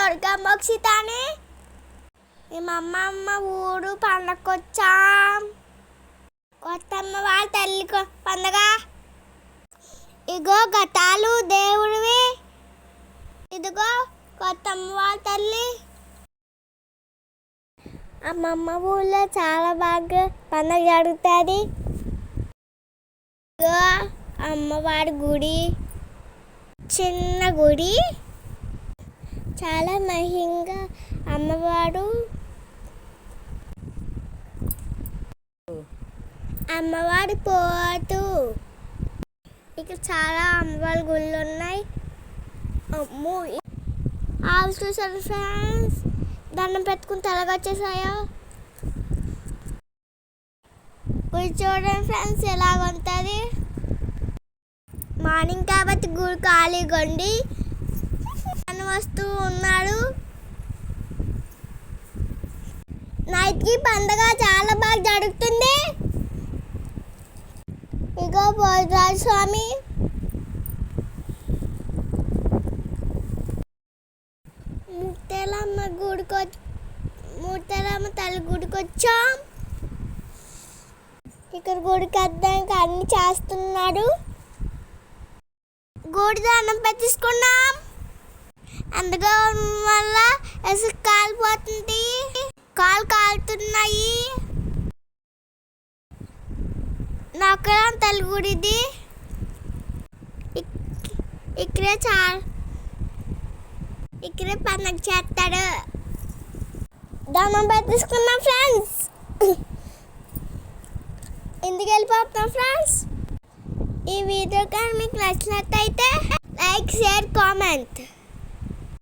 దుర్గా మోక్షితాని. మేము అమ్మమ్మ ఊరు పండగకొచ్చాం కొత్తమ్మ వాళ్ళ తల్లి కొ- పండగ. ఇగో గతాలు దేవుడివి. ఇదిగో కొత్తమ్మ వాళ్ళ తల్లి. అమ్మమ్మ ఊళ్ళో చాలా బాగా పండగ జరుగుతుంది. ఇగో అమ్మవారి గుడి. చిన్న గుడి. చాలా మహింగా అమ్మవారు. అమ్మవారి పోతు. ఇక్కడ చాలా అమ్మవారి గుళ్ళు ఉన్నాయి. అమ్ము ఆవు చూసారు ఫ్రెండ్స్? దండం పెట్టుకుని తెల్లగా గుడి చూడండి ఫ్రెండ్స్ ఎలాగ ఉంటుంది మార్నింగ్ కాబట్టి గుడి ఖాళీగా ఉండి వస్తూ ఉన్నాడు. నైట్కి పండగ చాలా బాగా జరుగుతుంది. ఇగో భోజరాజు స్వామి. ముత్తలమ్మ గుడికి ముత్తలమ్మ తల్లి గుడికి వచ్చాం ఇక్కడ గుడికి అద్దానికి అన్ని చేస్తున్నాడు. గుడి దానం పెట్టించుకున్నాం. అందులో వల్ల ఇసుక కాలిపోతుంది కాలు కాలుతున్నాయి. నక్కడం తలుగుడిది. ఇక్కడే చా ఇక్కడే పండగ చేస్తాడు. దానం పెట్టించుకున్నాం ఫ్రెండ్స్. ఎందుకు వెళ్ళిపోతున్నాం ఫ్రెండ్స్. ఈ వీడియో కానీ మీకు నచ్చినట్టయితే లైక్ షేర్ కామెంట్.